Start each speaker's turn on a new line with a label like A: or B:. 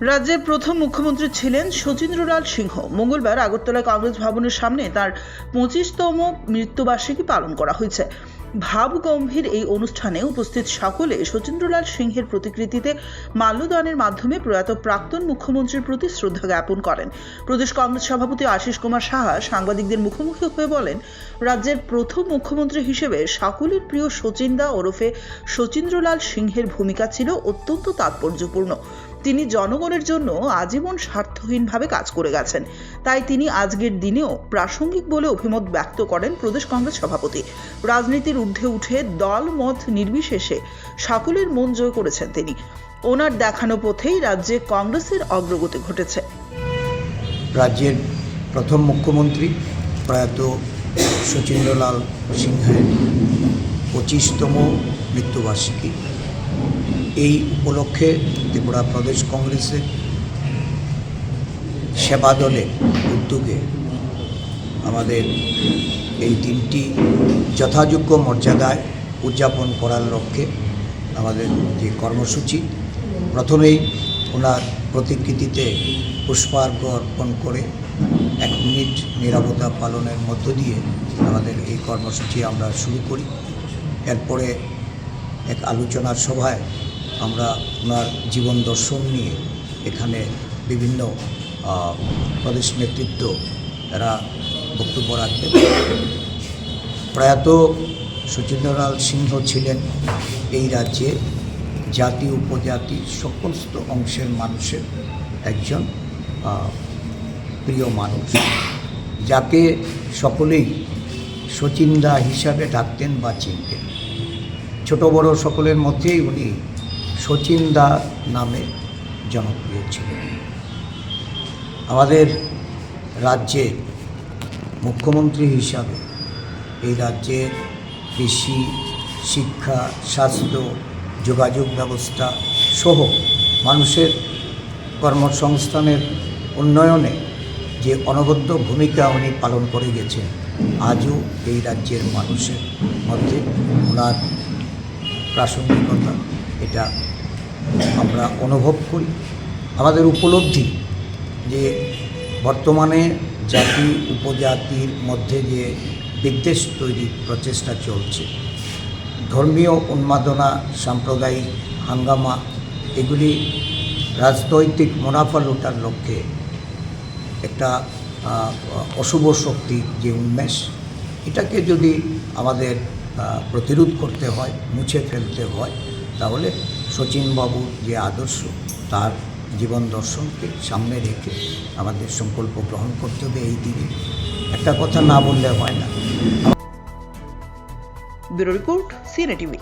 A: রাজ্যের প্রথম মুখ্যমন্ত্রী ছিলেন শচীন্দ্রলাল সিংহ। মঙ্গলবার আগরতলা কংগ্রেস ভবনের সামনে তার পঁচিশতম মৃত্যুবার্ষিকী পালন করা হয়েছে। ভাবগম্ভীর এই অনুষ্ঠানে উপস্থিত সকলে শচীন্দ্রলাল সিংহের প্রতিকৃতিতে মাল্যদানের মাধ্যমে প্রয়াত প্রাক্তন মুখ্যমন্ত্রীর প্রতি শ্রদ্ধা জ্ঞাপন করেন। প্রদেশ কংগ্রেস সভাপতি আশিস কুমার সাহা সাংবাদিকদের মুখোমুখি হয়ে বলেন, রাজ্যের প্রথম মুখ্যমন্ত্রী হিসেবে সকলের প্রিয় শচীনদা ওরফে শচীন্দ্রলাল সিংহের ভূমিকা ছিল অত্যন্ত তাৎপর্যপূর্ণ। তিনি জনগণের জন্য আজীবন স্বার্থহীনভাবে কাজ করে গেছেন। তাই তিনি আজকের দিনেও প্রাসঙ্গিক বলে অভিমত ব্যক্ত করেন প্রদেশ কংগ্রেস সভাপতি। রাজনীতির ঊর্ধ্বে উঠে দল মত নির্বিশেষে সকলের মন জয় করেছেন তিনি। ওনার দেখানো পথেই রাজ্যে কংগ্রেসের অগ্রগতি ঘটেছে।
B: রাজ্যের প্রথম মুখ্যমন্ত্রী প্রয়াত শচীন্দ্রলাল সিংহের পঁচিশতম মৃত্যুবার্ষিকী। এই উপলক্ষে ত্রিপুরা প্রদেশ কংগ্রেসের সেবা দলের উদ্যোগে আমাদের এই দিনটি যথাযোগ্য মর্যাদায় উদযাপন করার লক্ষ্যে আমাদের যে কর্মসূচি, প্রথমেই ওনার প্রতিকৃতিতে পুষ্পার্ঘ অর্পণ করে এক মিনিট নিরাপত্তা পালনের মধ্য দিয়ে আমাদের এই কর্মসূচি আমরা শুরু করি। এরপরে এক আলোচনার সভায় আমরা ওনার জীবন দর্শন নিয়ে এখানে বিভিন্ন প্রদেশ নেতৃত্ব এরা বক্তব্য রাখবেন। প্রয়াত শচীন্দ্রলাল সিংহ ছিলেন এই রাজ্যে জাতি, উপজাতি সমস্ত অংশের মানুষের একজন প্রিয় মানুষ। যাকে সকলেই শচীনদা হিসাবে ডাকতেন বা চিনতেন। ছোট বড় সকলের মধ্যেই উনি শচীনদা নামে জনপ্রিয় ছিলেন আমাদের রাজ্যে মুখ্যমন্ত্রী হিসাবে এই রাজ্যে কৃষি, শিক্ষা, স্বাস্থ্য, যোগাযোগ ব্যবস্থা সহ মানুষের কর্মসংস্থানের উন্নয়নে যে অনবদ্য ভূমিকা উনি পালন করে গেছেন, আজও এই রাজ্যের মানুষের মধ্যে ওনার প্রাসঙ্গিকতা এটা আমরা অনুভব করি। আমাদের উপলব্ধি যে বর্তমানে জাতি, উপজাতির মধ্যে যে বিদ্বেষ তৈরির প্রচেষ্টা চলছে, ধর্মীয় উন্মাদনা, সাম্প্রদায়িক হাঙ্গামা, এগুলি রাজনৈতিক মুনাফা লোটার লক্ষ্যে একটা অশুভ শক্তির যে উন্মেষ, এটাকে যদি আমাদের প্রতিরোধ করতে হয়, মুছে ফেলতে হয় তাহলে শচীনবাবুর যে আদর্শ, তার জীবন দর্শনকে সামনে রেখে আমাদের সংকল্প গ্রহণ করতে হবে এই দিনে। একটা কথা না বললে হয় না।
A: Report, CNA TV.